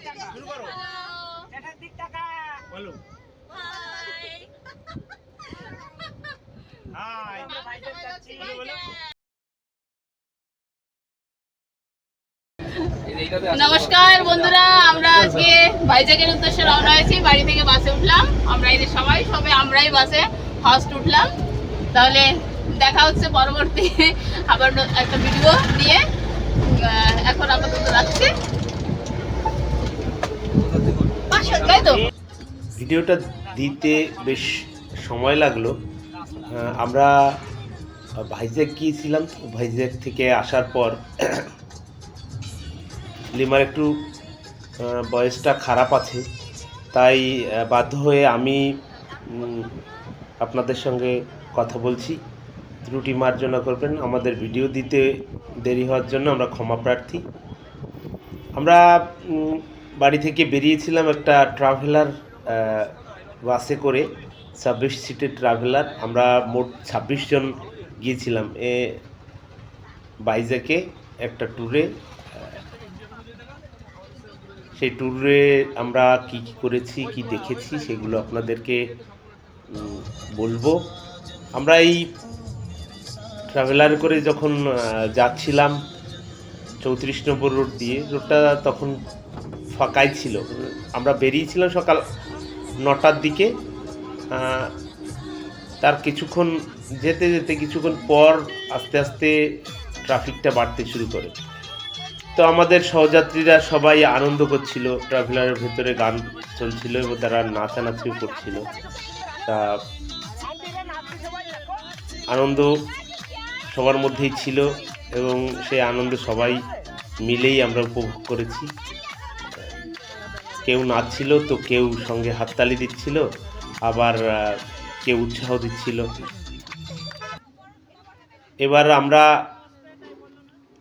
শুরু করো। বলো। হাই বলো বলো। নমস্কার বন্ধুরা আমরা আজকে ভাইজাগের উদ্দেশ্যে রওনা হয়েছি। বাড়ি থেকে বাসে উঠলাম। আমরা এদের সবাই সবে আমরাই বাসে ফার্স্ট উঠলাম। তাহলে দেখা হচ্ছে পরবর্তী আবার একটা ভিডিও দিয়ে এখন আপাতত রাখছি। ভিডিওটা দিতে বেশ সময় লাগল। আমরা ভাইজ্যাক গিয়েছিলাম। ভাইজ্যাক থেকে আসার পর লিমার একটু বয়সটা খারাপ আছে। তাই বাধ্য হয়ে আমি আপনাদের সঙ্গে কথা বলছি। ত্রুটি মার্জনা করবেন। আমাদের ভিডিও দিতে দেরি হওয়ার জন্য আমরা ক্ষমা প্রার্থী। আমরা বাড়ি থেকে বেরিয়েছিলাম একটা ট্রাভেলার বাসে করে, ছাব্বিশ সিটের ট্রাভেলার আমরা মোট ছাব্বিশ জন গিয়েছিলাম। এ বাইজাকে একটা ট্যুরে সেই ট্যুরে আমরা কি কি করেছি, কি দেখেছি সেগুলো আপনাদেরকে বলব। আমরা এই ট্রাভেলার করে যখন যাচ্ছিলাম চৌত্রিশ নম্বর রোড দিয়ে রোডটা তখন ফাঁকাই ছিল। আমরা বেরিয়েছিলাম সকাল নটার দিকে। তার কিছুক্ষণ যেতে যেতে কিছুক্ষণ পর আস্তে আস্তে ট্রাফিকটা বাড়তে শুরু করে। তো আমাদের সহযাত্রীরা সবাই আনন্দ করছিল, ট্রাভেলারের ভেতরে গান চলছিল এবং তারা নাচানাচিও করছিল। তা আনন্দ সবার মধ্যেই ছিল এবং সেই আনন্দ সবাই মিলেই আমরা উপভোগ করেছি। কেউ নাচছিল তো কেউ সঙ্গে হাততালি দিচ্ছিল, আবার কেউ উৎসাহ দিচ্ছিল। এবার আমরা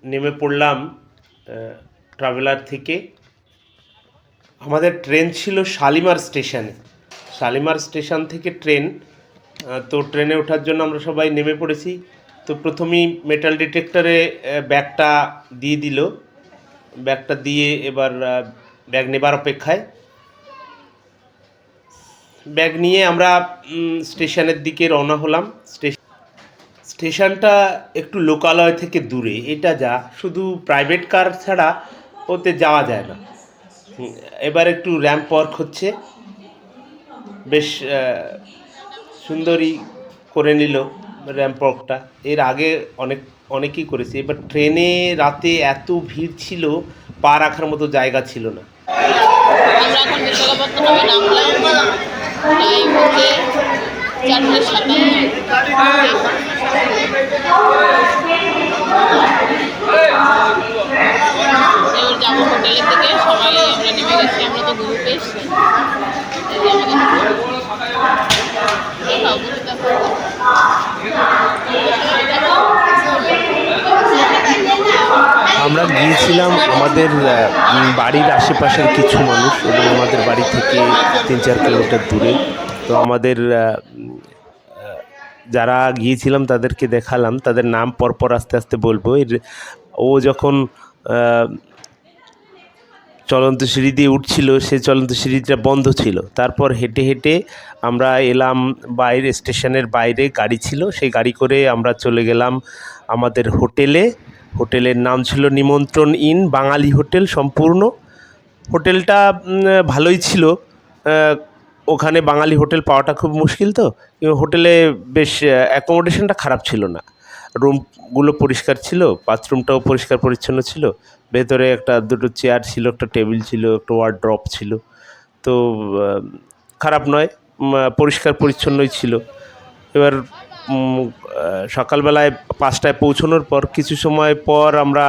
নেমে পড়লাম ট্রাভেলার থেকে। আমাদের ট্রেন ছিল শালিমার স্টেশনে। শালিমার স্টেশন থেকে ট্রেন তো ট্রেনে ওঠার জন্য আমরা সবাই নেমে পড়েছি। তো প্রথমেই মেটাল ডিটেক্টরে ব্যাগটা দিয়ে দিল। ব্যাগটা দিয়ে এবার ব্যাগ নেবার অপেক্ষায়। ব্যাগ নিয়ে আমরা স্টেশনের দিকে রওনা হলাম। স্টেশন স্টেশনটা একটু লোকালয় থেকে দূরে। এটা যা শুধু প্রাইভেট কার ছাড়া ওতে যাওয়া যায় না। এবার একটু র্যাম্প ওয়ার্ক হচ্ছে। বেশ আহ, সুন্দরই করে নিল র্যাম্প ওয়ার্কটা। এর আগে অনেক অনেকেই করেছে। এবার ট্রেনে রাতে এত ভিড় ছিল পা রাখার মতো জায়গা ছিল না। আমরা এখন বিশাখাপত্তনমে নামলাম। টাইম হচ্ছে চারটে এবার যাব হোটেলের দিকে। সবাই আমরা নেমে গেছি, আমরা তো গ্রুপে এসছি। আমাদের আমরা গিয়েছিলাম আমাদের বাড়ির আশেপাশের কিছু মানুষ এবং আমাদের বাড়ি থেকে তিন চার কিলোমিটার দূরে। তো আমাদের যারা গিয়েছিলাম তাদেরকে দেখালাম। তাদের নাম পরপর আস্তে আস্তে বলব। এর, ও যখন চলন্ত সিঁড়ি দিয়ে উঠছিল, সে চলন্ত সিঁড়িটা বন্ধ ছিল। তারপর হেঁটে হেঁটে আমরা এলাম বাইরে, স্টেশনের বাইরে। গাড়ি ছিল। সেই গাড়ি করে আমরা চলে গেলাম আমাদের হোটেলে। হোটেলের নাম ছিল নিমন্ত্রণ ইন, বাঙালি হোটেল সম্পূর্ণ। হোটেলটা ভালোই ছিল। ওখানে বাঙালি হোটেল পাওয়াটা খুব মুশকিল তো। হোটেলে বেশ অ্যাকোমোডেশনটা খারাপ ছিল না। রুমগুলো পরিষ্কার ছিল, বাথরুমটাও পরিষ্কার পরিচ্ছন্ন ছিল। ভেতরে একটা, দুটো চেয়ার ছিল, একটা টেবিল ছিল, একটা ওয়ার্ড্রপ ছিল। তো খারাপ নয় পরিষ্কার পরিচ্ছন্নই ছিল। এবার সকালবেলায় পাঁচটায় পৌঁছানোর পর কিছু সময় পর আমরা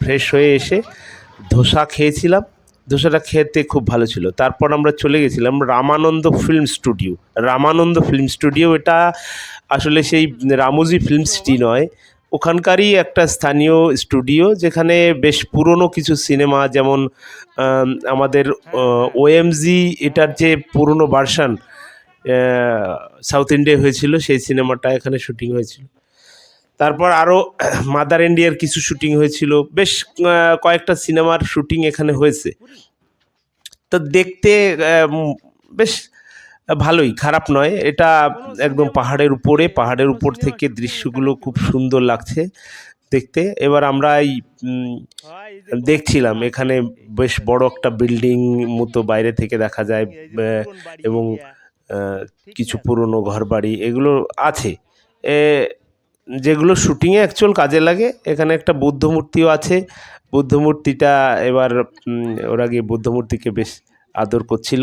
ফ্রেশ হয়ে এসে ধোসা খেয়েছিলাম। ধোসাটা খেতে খুব ভালো ছিল। তারপর আমরা চলে গেছিলাম Ramanand film studio Ramanand film studio এটা আসলে সেই রামোজি ফিল্ম সিটি নয়। ওখানকারই একটা স্থানীয় স্টুডিও যেখানে বেশ পুরনো কিছু সিনেমা যেমন আমাদের ওএমজি এটার যে পুরনো ভার্সান সাউথ ইন্ডিয়ায় হয়েছিল, সেই সিনেমাটা এখানে শুটিং হয়েছিল। তারপর আরও মাদার ইন্ডিয়ার কিছু শুটিং হয়েছিল। বেশ কয়েকটা সিনেমার শুটিং এখানে হয়েছে। তো দেখতে বেশ ভালোই, খারাপ নয়। এটা একদম পাহাড়ের উপরে, পাহাড়ের উপর থেকে দৃশ্যগুলো খুব সুন্দর লাগছে দেখতে। এবার আমরা এই দেখছিলাম, এখানে বেশ বড় একটা বিল্ডিং মতো বাইরে থেকে দেখা যায় এবং কিছু পুরনো ঘরবাড়ি এগুলো আছে। এ, যেগুলো শুটিংয়ে অ্যাকচুয়াল কাজে লাগে। এখানে একটা বুদ্ধ মূর্তিও আছে। বুদ্ধ মূর্তিটা এবার ওরা গিয়ে বুদ্ধ মূর্তিকে বেশ আদর করছিল।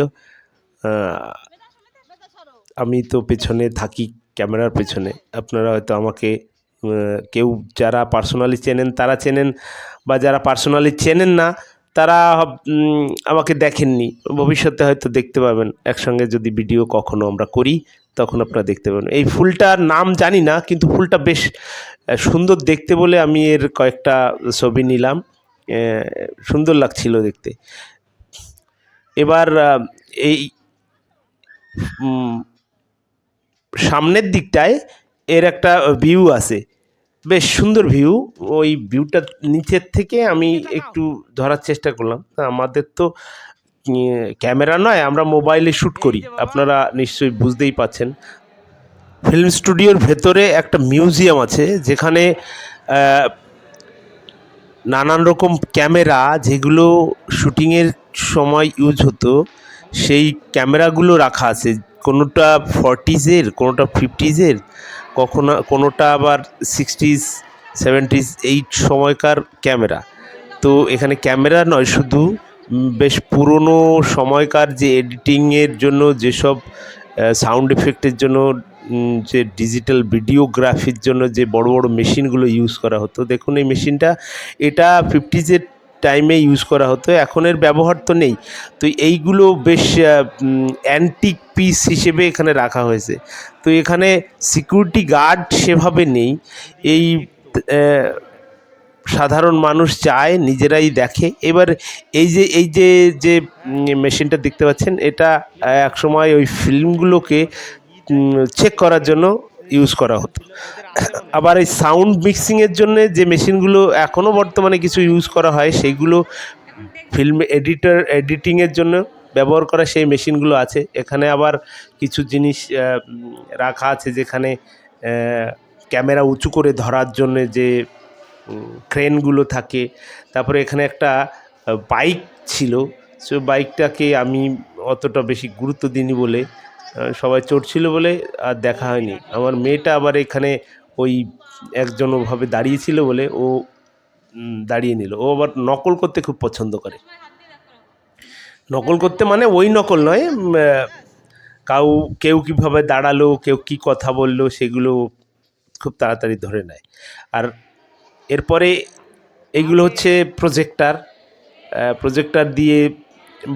আমি তো পেছনে থাকি ক্যামেরার পেছনে। আপনারা হয়তো আমাকে কেউ যারা পার্সোনালি চেনেন তারা চেনেন বা যারা পার্সোনালি চেনেন না তারা আমাকে দেখেননি। ভবিষ্যতে হয়তো দেখতে পাবেন একসঙ্গে যদি ভিডিও কখনো আমরা করি, তখন আপনারা দেখতে পাবেন। এই ফুলটার নাম জানি না, কিন্তু ফুলটা বেশ সুন্দর দেখতে বলে আমি এর কয়েকটা ছবি নিলাম। সুন্দর লাগছিল দেখতে। এবার এই সামনের দিকটায় এর একটা ভিউ আছে। বেশ সুন্দর ভিউ ওই ভিউটা নিচের থেকে আমি একটু ধরার চেষ্টা করলাম। আমাদের তো ক্যামেরা নয়, আমরা মোবাইলে শ্যুট করি। আপনারা নিশ্চয়ই বুঝতেই পাচ্ছেন ফিল্ম স্টুডিওর ভেতরে একটা মিউজিয়াম আছে, যেখানে নানান রকম ক্যামেরা যেগুলো শুটিংয়ের সময় ইউজ হতো, সেই ক্যামেরাগুলো রাখা আছে। কোনোটা ফর্টিজের কোনোটা ফিফটিজের কখনো, কোনোটা আবার সিক্সটিজ সেভেন্টিজ এই সময়কার ক্যামেরা। তো এখানে ক্যামেরা নয়, শুধু বেশ পুরনো সময়কার যে এডিটিংয়ের জন্য, যেসব সাউন্ড এফেক্টের জন্য যে ডিজিটাল ভিডিওগ্রাফির জন্য যে বড় বড় মেশিনগুলো ইউজ করা হতো। দেখুন এই মেশিনটা এটা ফিফটিজের টাইমে ইউজ করা হতো, এখন এর ব্যবহার তো নেই। তো এইগুলো বেশ অ্যান্টিক পিস হিসেবে এখানে রাখা হয়েছে। তো এখানে সিকিউরিটি গার্ড সেভাবে নেই। এই সাধারণ মানুষ চায়, নিজেরাই দেখে। এবার এই যে এই যে যে মেশিনটা দেখতে পাচ্ছেন, এটা একসময় ওই ফিল্মগুলোকে চেক করার জন্য ইউজ করা হতো। আবার এই সাউন্ড মিক্সিংয়ের জন্য যে মেশিনগুলো এখনও বর্তমানে কিছু ইউজ করা হয়, সেইগুলো ফিল্ম এডিটর এডিটিংয়ের জন্য ব্যবহার করা সেই মেশিনগুলো আছে। এখানে আবার কিছু জিনিস রাখা আছে যেখানে ক্যামেরা উঁচু করে ধরার জন্য যে ক্রেনগুলো থাকে। তারপরে এখানে একটা বাইক ছিল। সে বাইকটাকে আমি অতটা বেশি গুরুত্ব দিইনি বলে সবাই চড়ছিল বলে আর দেখা হয়নি। আমার মেয়েটা আবার এখানে ওই একজন ওভাবে দাঁড়িয়েছিল বলে ও দাঁড়িয়ে নিল। ও আবার নকল করতে খুব পছন্দ করে। নকল করতে মানে ওই নকল নয় কাউ, কেউ কীভাবে দাঁড়াল, কেউ কী কথা বলল, সেগুলো খুব তাড়াতাড়ি ধরে নেয়। আর এরপরে এগুলো হচ্ছে প্রজেক্টার প্রজেক্টার দিয়ে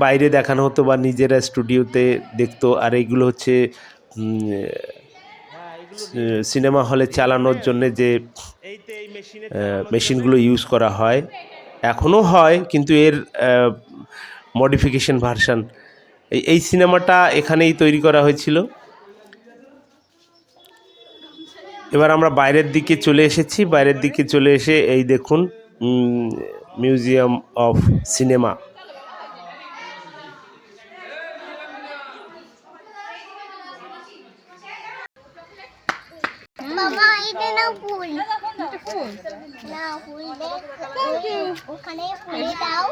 বাইরে দেখানো হতো বা নিজেরা স্টুডিওতে দেখতো। আর এইগুলো হচ্ছে সিনেমা হলে চালানোর জন্য যে মেশিনগুলো ইউজ করা হয়। এখনও হয়, কিন্তু এর মডিফিকেশন ভার্সান। এই সিনেমাটা এখানেই তৈরি করা হয়েছিল। এবার আমরা বাইরের দিকে চলে এসেছি। বাইরের দিকে চলে এসে এই দেখুন মিউজিয়াম অফ সিনেমা। বাবা এটা নাও ফুল। নাও ফুল। দে। ওখানে ফুলে দাও।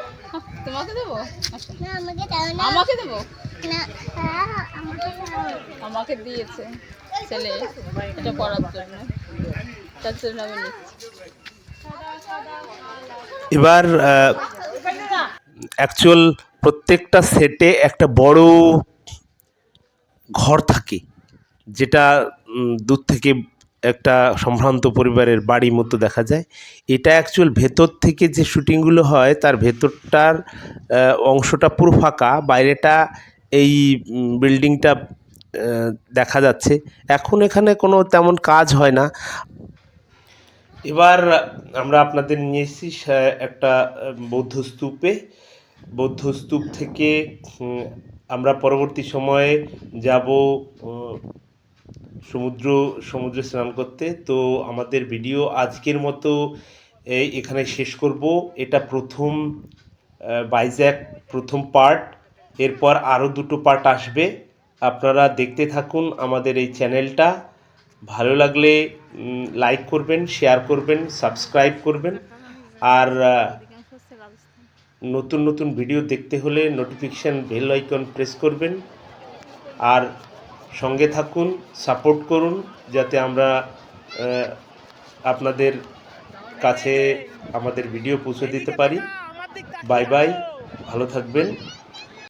তোমাকে দেবো? আচ্ছা। না আমাকে দাও না। আমাকে দেবো? না হ্যাঁ, আমাকে দাও। আমাকে দিয়েছে ছেলে। এটা করার জন্য। তার জন্য আমি নিচ্ছি। এবার অ্যাকচুয়াল প্রত্যেকটা সেটে একটা বড় ঘর থাকে যেটা দূর থেকে একটা সম্ভ্রান্ত পরিবারের বাড়ি মতো দেখা যায়। এটা অ্যাকচুয়াল ভেতর থেকে যে শুটিংগুলো হয়, তার ভেতরটার অংশটা পুরো ফাঁকা, বাইরেটা এই বিল্ডিংটা দেখা যাচ্ছে। এখন এখানে কোনো তেমন কাজ হয় না। এবার আমরা আপনাদের নিয়ে এসেছি একটা বৌদ্ধ স্তূপে। বৌদ্ধ স্তূপ থেকে আমরা পরবর্তী সময়ে যাব সমুদ্র, সমুদ্রে স্নান করতে। তো আমাদের ভিডিও আজকের মতো এখানে শেষ করব। এটা প্রথম বাইজ্যাক প্রথম পার্ট। এরপর আরও দুটো পার্ট আসবে। আপনারা দেখতে থাকুন আমাদের এই চ্যানেলটা। ভালো লাগলে লাইক করবেন, শেয়ার করবেন, সাবস্ক্রাইব করবেন। আর নতুন নতুন ভিডিও দেখতে হলে নোটিফিকেশান বেল আইকন প্রেস করবেন। আর সঙ্গে থাকুন সাপোর্ট করুন, যাতে আমরা আপনাদের কাছে আমাদের ভিডিও পৌঁছে দিতে পারি। বাই বাই ভালো থাকবেন।